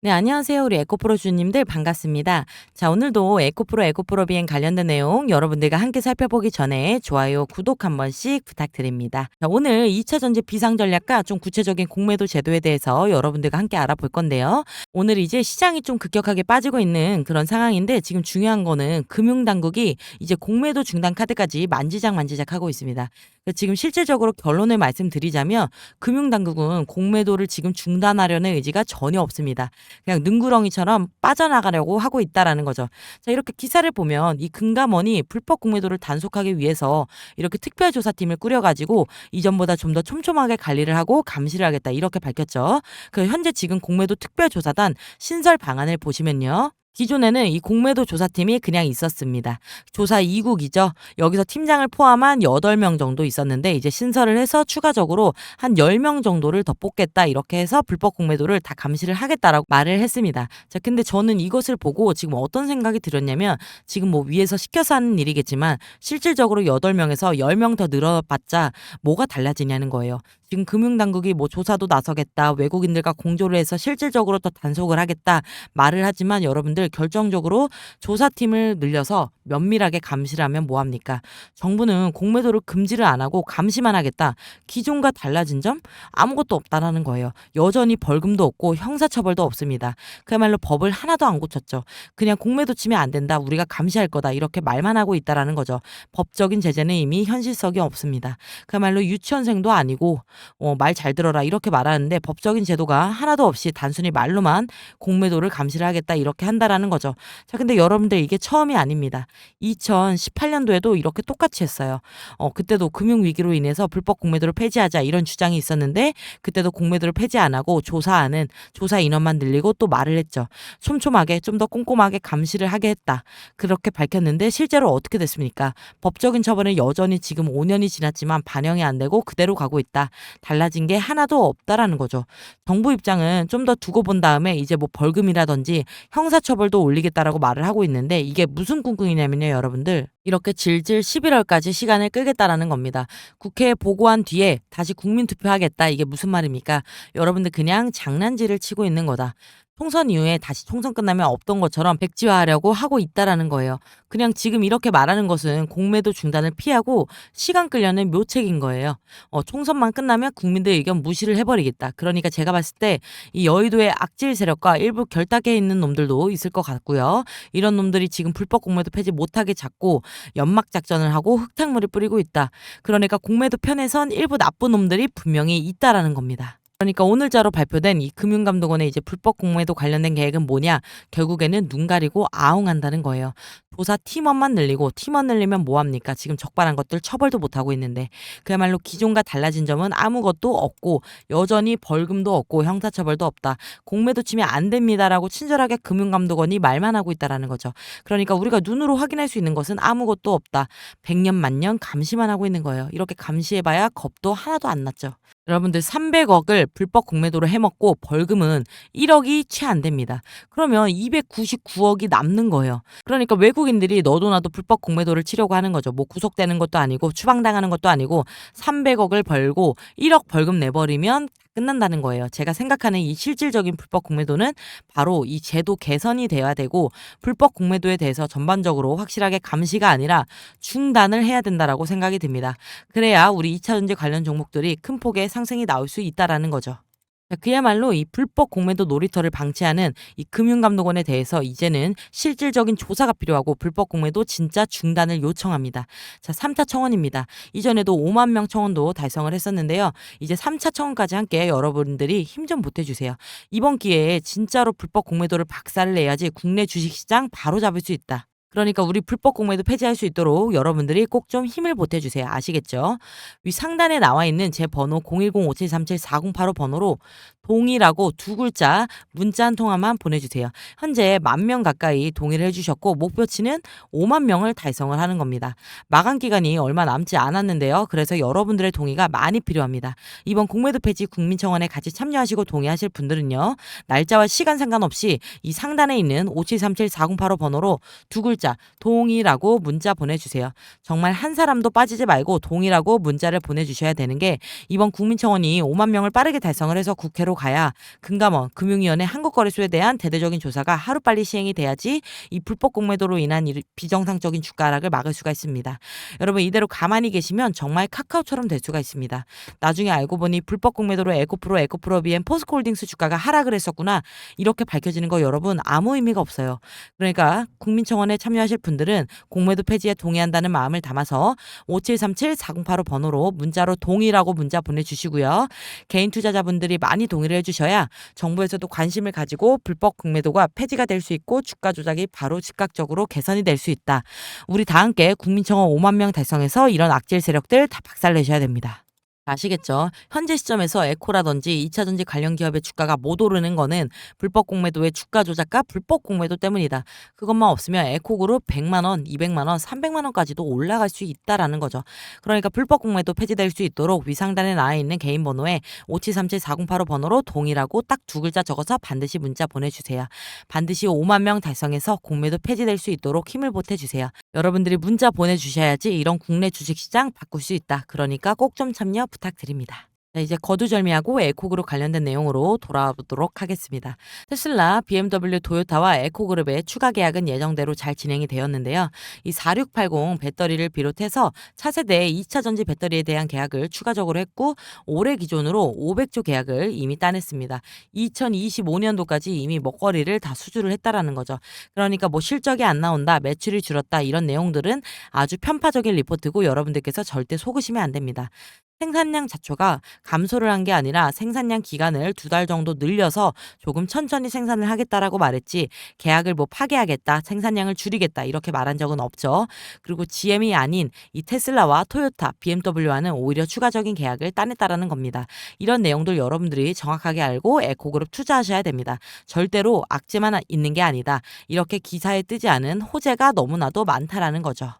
네, 안녕하세요. 우리 에코프로 주님들 반갑습니다. 자, 오늘도 에코프로 에코프로 비행 관련된 내용 여러분들과 함께 살펴보기 전에 좋아요, 구독 한 번씩 부탁드립니다. 자, 오늘 2차 전지 비상 전략과 좀 구체적인 공매도 제도에 대해서 여러분들과 함께 알아볼 건데요. 오늘 이제 시장이 좀 급격하게 빠지고 있는 그런 상황인데 지금 중요한 거는 금융당국이 이제 공매도 중단 카드까지 만지작 만지작 하고 있습니다. 그래서 지금 실질적으로 결론을 말씀드리자면 금융당국은 공매도를 지금 중단하려는 의지가 전혀 없습니다. 그냥 능구렁이처럼 빠져나가려고 하고 있다라는 거죠. 자, 이렇게 기사를 보면 이 금감원이 불법 공매도를 단속하기 위해서 이렇게 특별조사팀을 꾸려가지고 이전보다 좀 더 촘촘하게 관리를 하고 감시를 하겠다 이렇게 밝혔죠. 그 현재 지금 공매도 특별조사단 신설 방안을 보시면요. 기존에는 이 공매도 조사팀이 그냥 있었습니다. 조사 2국이죠. 여기서 팀장을 포함한 8명 정도 있었는데 이제 신설을 해서 추가적으로 한 10명 정도를 더 뽑겠다 이렇게 해서 불법 공매도를 다 감시를 하겠다라고 말을 했습니다. 자, 근데 저는 이것을 보고 지금 어떤 생각이 들었냐면 지금 뭐 위에서 시켜서 하는 일이겠지만 실질적으로 8명에서 10명 더 늘어봤자 뭐가 달라지냐는 거예요. 지금 금융당국이 뭐 조사도 나서겠다, 외국인들과 공조를 해서 실질적으로 더 단속을 하겠다 말을 하지만 여러분들 결정적으로 조사팀을 늘려서 면밀하게 감시를 하면 뭐합니까? 정부는 공매도를 금지를 안 하고 감시만 하겠다. 기존과 달라진 점 아무것도 없다라는 거예요. 여전히 벌금도 없고 형사처벌도 없습니다. 그야말로 법을 하나도 안 고쳤죠. 그냥 공매도 치면 안 된다. 우리가 감시할 거다. 이렇게 말만 하고 있다라는 거죠. 법적인 제재는 이미 현실성이 없습니다. 그야말로 유치원생도 아니고 어, 말 잘 들어라 이렇게 말하는데 법적인 제도가 하나도 없이 단순히 말로만 공매도를 감시를 하겠다 이렇게 한다라는 거죠. 자, 근데 여러분들 이게 처음이 아닙니다. 2018년도에도 이렇게 똑같이 했어요. 어, 그때도 금융 위기로 인해서 불법 공매도를 폐지하자 이런 주장이 있었는데 그때도 공매도를 폐지 안 하고 조사하는 조사 인원만 늘리고 또 말을 했죠. 촘촘하게 좀 더 꼼꼼하게 감시를 하게 했다. 그렇게 밝혔는데 실제로 어떻게 됐습니까? 법적인 처벌은 여전히 지금 5년이 지났지만 반영이 안 되고 그대로 가고 있다. 달라진 게 하나도 없다라는 거죠. 정부 입장은 좀 더 두고 본 다음에 이제 뭐 벌금이라든지 형사처벌도 올리겠다라고 말을 하고 있는데 이게 무슨 꿍꿍이냐면요, 여러분들. 이렇게 질질 11월까지 시간을 끌겠다라는 겁니다. 국회에 보고한 뒤에 다시 국민 투표하겠다. 이게 무슨 말입니까? 여러분들 그냥 장난질을 치고 있는 거다. 총선 이후에 다시 총선 끝나면 없던 것처럼 백지화하려고 하고 있다라는 거예요. 그냥 지금 이렇게 말하는 것은 공매도 중단을 피하고 시간 끌려는 묘책인 거예요. 어, 총선만 끝나면 국민들 의견 무시를 해버리겠다. 그러니까 제가 봤을 때 이 여의도의 악질 세력과 일부 결탁해 있는 놈들도 있을 것 같고요. 이런 놈들이 지금 불법 공매도 폐지 못하게 잡고 연막 작전을 하고 흙탕물을 뿌리고 있다. 그러니까 공매도 편에선 일부 나쁜 놈들이 분명히 있다라는 겁니다. 그러니까 오늘자로 발표된 이 금융감독원의 이제 불법 공매도 관련된 계획은 뭐냐? 결국에는 눈 가리고 아웅한다는 거예요. 조사 팀원만 늘리고 팀원 늘리면 뭐합니까? 지금 적발한 것들 처벌도 못하고 있는데 그야말로 기존과 달라진 점은 아무것도 없고 여전히 벌금도 없고 형사처벌도 없다. 공매도 치면 안 됩니다라고 친절하게 금융감독원이 말만 하고 있다라는 거죠. 그러니까 우리가 눈으로 확인할 수 있는 것은 아무것도 없다. 백년 만년 감시만 하고 있는 거예요. 이렇게 감시해봐야 겁도 하나도 안 났죠. 여러분들 300억을 불법 공매도로 해먹고 벌금은 1억이 채 안 됩니다. 그러면 299억이 남는 거예요. 그러니까 외국인들이 너도 나도 불법 공매도를 치려고 하는 거죠. 뭐 구속되는 것도 아니고 추방당하는 것도 아니고 300억을 벌고 1억 벌금 내버리면 끝난다는 거예요. 제가 생각하는 이 실질적인 불법 공매도는 바로 이 제도 개선이 돼야 되고 불법 공매도에 대해서 전반적으로 확실하게 감시가 아니라 중단을 해야 된다라고 생각이 듭니다. 그래야 우리 2차 전지 관련 종목들이 큰 폭의 상승이 나올 수 있다라는 거죠. 자, 그야말로 이 불법 공매도 놀이터를 방치하는 이 금융감독원에 대해서 이제는 실질적인 조사가 필요하고 불법 공매도 진짜 중단을 요청합니다. 자, 3차 청원입니다. 이전에도 5만 명 청원도 달성을 했었는데요. 이제 3차 청원까지 함께 여러분들이 힘 좀 보태주세요. 이번 기회에 진짜로 불법 공매도를 박살을 내야지 국내 주식시장 바로 잡을 수 있다. 그러니까 우리 불법 공매도 폐지할 수 있도록 여러분들이 꼭 좀 힘을 보태주세요. 아시겠죠? 위 상단에 나와 있는 제 번호 010-5737-4085 번호로 동의라고 두 글자 문자 한 통화만 보내주세요. 현재 만 명 가까이 동의를 해주셨고 목표치는 5만 명을 달성을 하는 겁니다. 마감 기간이 얼마 남지 않았는데요. 그래서 여러분들의 동의가 많이 필요합니다. 이번 공매도 폐지 국민청원에 같이 참여하시고 동의하실 분들은요. 날짜와 시간 상관없이 이 상단에 있는 5737-4085 번호로 두 글자 동의라고 문자 보내주세요. 정말 한 사람도 빠지지 말고 동의라고 문자를 보내주셔야 되는 게 이번 국민청원이 5만 명을 빠르게 달성을 해서 국회로 가야 금감원, 금융위원회 한국거래소에 대한 대대적인 조사가 하루빨리 시행이 돼야지 이 불법 공매도로 인한 이 비정상적인 주가 하락을 막을 수가 있습니다. 여러분 이대로 가만히 계시면 정말 카카오처럼 될 수가 있습니다. 나중에 알고 보니 불법 공매도로 에코프로, 에코프로 비엔, 포스코홀딩스 주가가 하락을 했었구나 이렇게 밝혀지는 거 여러분 아무 의미가 없어요. 그러니까 국민청원에 참여하실 분들은 공매도 폐지에 동의한다는 마음을 담아서 5737-4085 번호로 문자로 동의라고 문자 보내주시고요. 개인 투자자분들이 많이 동의 를 해주셔야 정부에서도 관심을 가지고 불법 공매도가 폐지가 될 수 있고 주가 조작이 바로 즉각적으로 개선이 될 수 있다. 우리 다 함께 국민청원 5만 명 달성해서 이런 악질 세력들 다 박살내셔야 됩니다. 아시겠죠? 현재 시점에서 에코라든지 2차전지 관련 기업의 주가가 못 오르는 거는 불법 공매도의 주가 조작과 불법 공매도 때문이다. 그것만 없으면 에코그룹 100만 원, 200만 원, 300만 원까지도 올라갈 수 있다라는 거죠. 그러니까 불법 공매도 폐지될 수 있도록 위상단에 나와 있는 개인 번호에 5737-4085 번호로 동일하고 딱 두 글자 적어서 반드시 문자 보내주세요. 반드시 5만 명 달성해서 공매도 폐지될 수 있도록 힘을 보태주세요. 여러분들이 문자 보내주셔야지 이런 국내 주식시장 바꿀 수 있다. 그러니까 꼭 좀 참여 부탁드립니다. 자, 이제 거두절미하고 에코그룹 관련된 내용으로 돌아보도록 하겠습니다. 테슬라, BMW, 도요타와 에코그룹의 추가 계약은 예정대로 잘 진행이 되었는데요. 이 4680 배터리를 비롯해서 차세대 2차 전지 배터리에 대한 계약을 추가적으로 했고 올해 기존으로 500조 계약을 이미 따냈습니다. 2025년도까지 이미 먹거리를 다 수주를 했다라는 거죠. 그러니까 뭐 실적이 안 나온다, 매출이 줄었다 이런 내용들은 아주 편파적인 리포트고 여러분들께서 절대 속으시면 안 됩니다. 생산량 자초가 감소를 한 게 아니라 생산량 기간을 두 달 정도 늘려서 조금 천천히 생산을 하겠다라고 말했지 계약을 뭐 파기하겠다, 생산량을 줄이겠다 이렇게 말한 적은 없죠. 그리고 GM이 아닌 이 테슬라와 토요타, BMW와는 오히려 추가적인 계약을 따냈다라는 겁니다. 이런 내용들 여러분들이 정확하게 알고 에코그룹 투자하셔야 됩니다. 절대로 악재만 있는 게 아니다. 이렇게 기사에 뜨지 않은 호재가 너무나도 많다라는 거죠.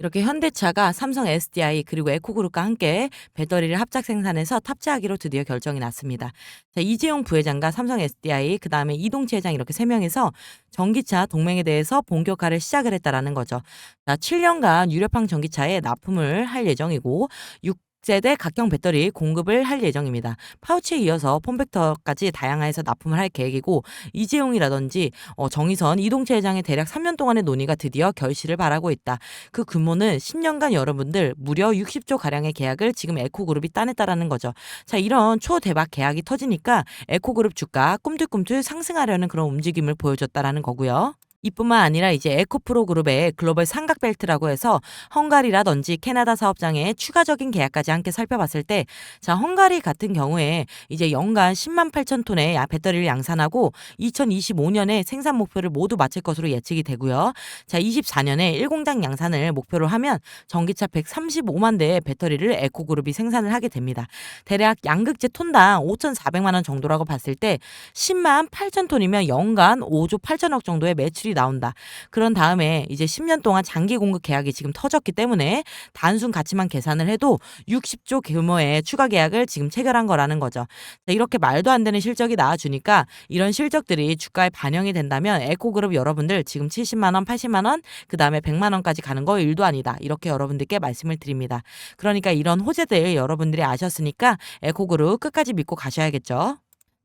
이렇게 현대차가 삼성 SDI 그리고 에코그룹과 함께 배터리를 합작 생산해서 탑재하기로 드디어 결정이 났습니다. 자, 이재용 부회장과 삼성 SDI 그다음에 이동치 회장 이렇게 세 명이서 전기차 동맹에 대해서 본격화를 시작을 했다라는 거죠. 자, 7년간 유력한 전기차에 납품을 할 예정이고 6 세대 각형 배터리 공급을 할 예정입니다. 파우치에 이어서 폼팩터까지 다양화해서 납품을 할 계획이고 이재용이라든지 어, 정의선 이동채 회장의 대략 3년 동안의 논의가 드디어 결실을 바라고 있다. 그 규모는 10년간 여러분들 무려 60조 가량의 계약을 지금 에코그룹이 따냈다라는 거죠. 자 이런 초대박 계약이 터지니까 에코그룹 주가 꿈틀꿈틀 상승하려는 그런 움직임을 보여줬다라는 거고요. 이뿐만 아니라 이제 에코프로 그룹의 글로벌 삼각벨트라고 해서 헝가리라든지 캐나다 사업장의 추가적인 계약까지 함께 살펴봤을 때, 자, 헝가리 같은 경우에 이제 연간 10만 8천 톤의 배터리를 양산하고 2025년에 생산 목표를 모두 마칠 것으로 예측이 되고요. 자, 24년에 1공장 양산을 목표로 하면 전기차 135만 대의 배터리를 에코그룹이 생산을 하게 됩니다. 대략 양극재 톤당 5,400만 원 정도라고 봤을 때 10만 8천 톤이면 연간 5조 8천억 정도의 매출이 나온다. 그런 다음에 이제 10년 동안 장기 공급 계약이 지금 터졌기 때문에 단순 가치만 계산을 해도 60조 규모의 추가 계약을 지금 체결한 거라는 거죠. 자, 이렇게 말도 안 되는 실적이 나와주니까 이런 실적들이 주가에 반영이 된다면 에코그룹 여러분들 지금 70만 원, 80만 원, 그 다음에 100만 원까지 가는 거 일도 아니다. 이렇게 여러분들께 말씀을 드립니다. 그러니까 이런 호재들 여러분들이 아셨으니까 에코그룹 끝까지 믿고 가셔야겠죠.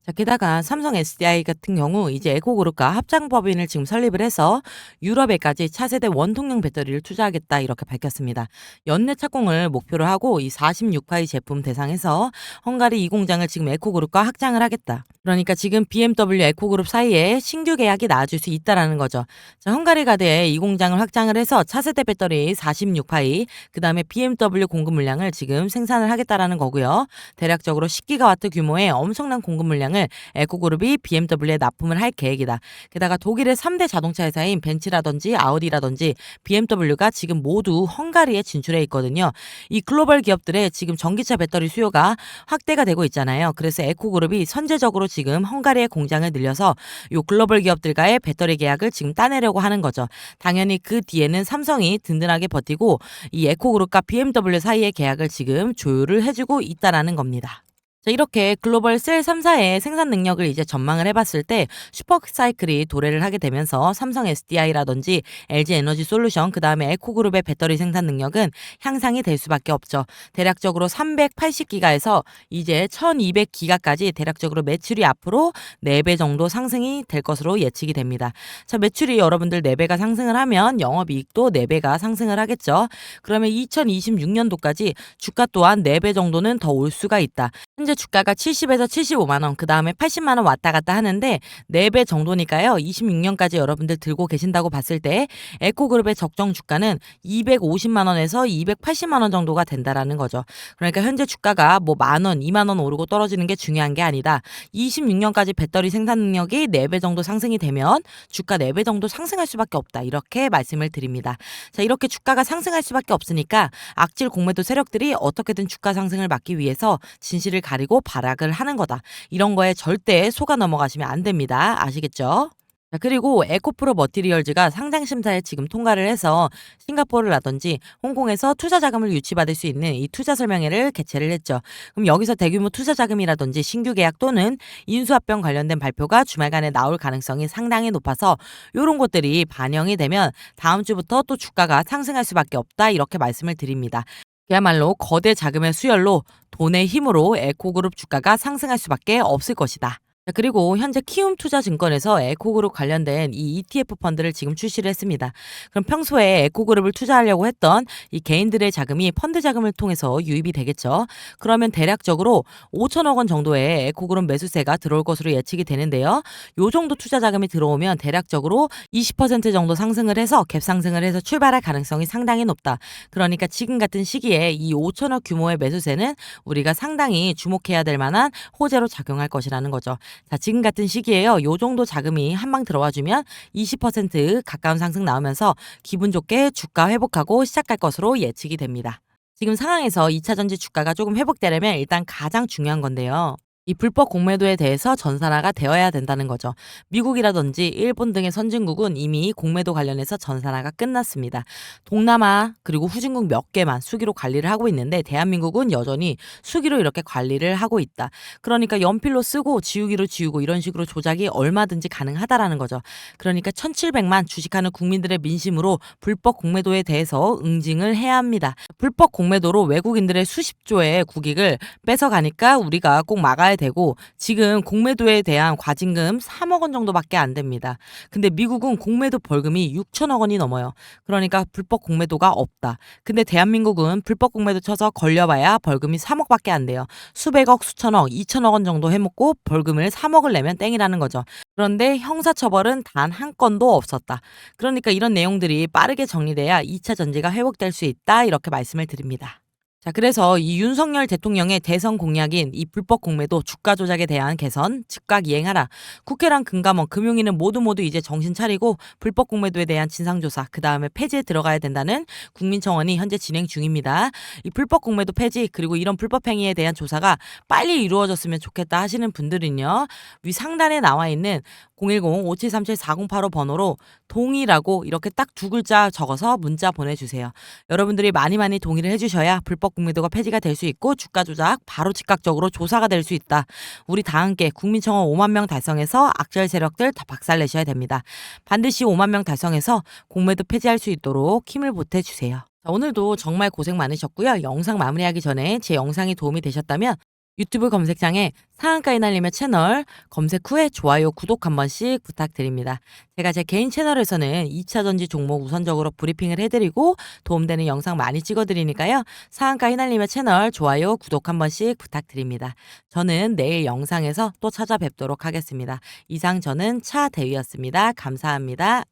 자, 게다가 삼성 SDI 같은 경우 이제 에코그룹과 합장법인을 지금 설립을 해서 유럽에까지 차세대 원통형 배터리를 투자하겠다 이렇게 밝혔습니다. 연내 착공을 목표로 하고 이 46화의 제품 대상에서 헝가리 이 공장을 지금 에코그룹과 확장을 하겠다. 그러니까 지금 BMW 에코그룹 사이에 신규 계약이 나와줄 수 있다라는 거죠. 자, 헝가리 가드에 이 공장을 확장을 해서 차세대 배터리 46화이 그 다음에 BMW 공급 물량을 지금 생산을 하겠다라는 거고요. 대략적으로 10기가와트 규모의 엄청난 공급 물량을 에코그룹이 BMW에 납품을 할 계획이다. 게다가 독일의 3대 자동차 회사인 벤츠라든지 아우디라든지 BMW가 지금 모두 헝가리에 진출해 있거든요. 이 글로벌 기업들의 지금 전기차 배터리 수요가 확대가 되고 있잖아요. 그래서 에코그룹이 선제적으로 지금 헝가리의 공장을 늘려서 요 글로벌 기업들과의 배터리 계약을 지금 따내려고 하는 거죠. 당연히 그 뒤에는 삼성이 든든하게 버티고 이 에코그룹과 BMW 사이의 계약을 지금 조율을 해주고 있다라는 겁니다. 자, 이렇게 글로벌 셀 3사의 생산 능력을 이제 전망을 해봤을 때 슈퍼사이클이 도래를 하게 되면서 삼성 SDI라든지 LG 에너지 솔루션, 그 다음에 에코그룹의 배터리 생산 능력은 향상이 될 수밖에 없죠. 대략적으로 380기가에서 이제 1200기가까지 대략적으로 매출이 앞으로 4배 정도 상승이 될 것으로 예측이 됩니다. 자, 매출이 여러분들 4배가 상승을 하면 영업이익도 4배가 상승을 하겠죠. 그러면 2026년도까지 주가 또한 4배 정도는 더 올 수가 있다. 현재 주가가 70에서 75만 원, 그 다음에 80만 원 왔다 갔다 하는데 4배 정도니까요. 26년까지 여러분들 들고 계신다고 봤을 때 에코그룹의 적정 주가는 250만 원에서 280만 원 정도가 된다라는 거죠. 그러니까 현재 주가가 뭐 만 원, 2만 원 오르고 떨어지는 게 중요한 게 아니다. 26년까지 배터리 생산 능력이 4배 정도 상승이 되면 주가 4배 정도 상승할 수밖에 없다. 이렇게 말씀을 드립니다. 자, 이렇게 주가가 상승할 수밖에 없으니까 악질 공매도 세력들이 어떻게든 주가 상승을 막기 위해서 진실을 가리고 발악을 하는 거다. 이런 거에 절대 속아 넘어가시면 안 됩니다. 아시겠죠? 자, 그리고 에코프로 머티리얼즈가 상장 심사에 지금 통과를 해서 싱가포르라든지 홍콩에서 투자 자금을 유치받을 수 있는 이 투자 설명회를 개최를 했죠. 그럼 여기서 대규모 투자 자금이라든지 신규 계약 또는 인수합병 관련된 발표가 주말간에 나올 가능성이 상당히 높아서 이런 것들이 반영이 되면 다음 주부터 또 주가가 상승할 수밖에 없다 이렇게 말씀을 드립니다. 그야말로 거대 자금의 수혈로 돈의 힘으로 에코그룹 주가가 상승할 수밖에 없을 것이다. 자, 그리고 현재 키움 투자증권에서 에코그룹 관련된 이 ETF 펀드를 지금 출시를 했습니다. 그럼 평소에 에코그룹을 투자하려고 했던 이 개인들의 자금이 펀드 자금을 통해서 유입이 되겠죠. 그러면 대략적으로 5천억 원 정도의 에코그룹 매수세가 들어올 것으로 예측이 되는데요. 요 정도 투자 자금이 들어오면 대략적으로 20% 정도 상승을 해서 갭 상승을 해서 출발할 가능성이 상당히 높다. 그러니까 지금 같은 시기에 이 5천억 규모의 매수세는 우리가 상당히 주목해야 될 만한 호재로 작용할 것이라는 거죠. 자, 지금 같은 시기에요. 요 정도 자금이 한 방 들어와 주면 20% 가까운 상승 나오면서 기분 좋게 주가 회복하고 시작할 것으로 예측이 됩니다. 지금 상황에서 2차 전지 주가가 조금 회복되려면 일단 가장 중요한 건데요. 이 불법 공매도에 대해서 전산화가 되어야 된다는 거죠. 미국이라든지 일본 등의 선진국은 이미 공매도 관련해서 전산화가 끝났습니다. 동남아 그리고 후진국 몇 개만 수기로 관리를 하고 있는데 대한민국은 여전히 수기로 이렇게 관리를 하고 있다. 그러니까 연필로 쓰고 지우기로 지우고 이런 식으로 조작이 얼마든지 가능하다라는 거죠. 그러니까 1700만 주식하는 국민들의 민심으로 불법 공매도에 대해서 응징을 해야 합니다. 불법 공매도로 외국인들의 수십조의 국익을 뺏어가니까 우리가 꼭 막아야 되고 지금 공매도에 대한 과징금 3억 원 정도밖에 안 됩니다. 근데 미국은 공매도 벌금이 6천억 원이 넘어요. 그러니까 불법 공매도가 없다. 근데 대한민국은 불법 공매도 쳐서 걸려봐야 벌금이 3억밖에 안 돼요. 수백억, 수천억, 2천억 원 정도 해먹고 벌금을 3억을 내면 땡이라는 거죠. 그런데 형사처벌은 단 한 건도 없었다. 그러니까 이런 내용들이 빠르게 정리돼야 2차 전지가 회복될 수 있다. 이렇게 말씀을 드립니다. 자, 그래서 이 윤석열 대통령의 대선 공약인 이 불법 공매도 주가 조작에 대한 개선 즉각 이행하라. 국회랑 금감원, 금융위는 모두 모두 이제 정신 차리고 불법 공매도에 대한 진상조사, 그 다음에 폐지에 들어가야 된다는 국민청원이 현재 진행 중입니다. 이 불법 공매도 폐지, 그리고 이런 불법 행위에 대한 조사가 빨리 이루어졌으면 좋겠다 하시는 분들은요, 위 상단에 나와 있는 010-5737-4085 번호로 동의라고 이렇게 딱 두 글자 적어서 문자 보내주세요. 여러분들이 많이 많이 동의를 해주셔야 불법 공매도가 폐지가 될 수 있고 주가 조작 바로 즉각적으로 조사가 될 수 있다. 우리 다 함께 국민청원 5만 명 달성해서 악절 세력들 다 박살내셔야 됩니다. 반드시 5만 명 달성해서 공매도 폐지할 수 있도록 힘을 보태주세요. 자, 오늘도 정말 고생 많으셨고요. 영상 마무리하기 전에 제 영상이 도움이 되셨다면 유튜브 검색창에 상한가에 날리며 채널 검색 후에 좋아요, 구독 한 번씩 부탁드립니다. 제가 제 개인 채널에서는 2차 전지 종목 우선적으로 브리핑을 해드리고 도움되는 영상 많이 찍어드리니까요. 상한가 휘날리며 채널 좋아요, 구독 한 번씩 부탁드립니다. 저는 내일 영상에서 또 찾아뵙도록 하겠습니다. 이상 저는 차대위였습니다. 감사합니다.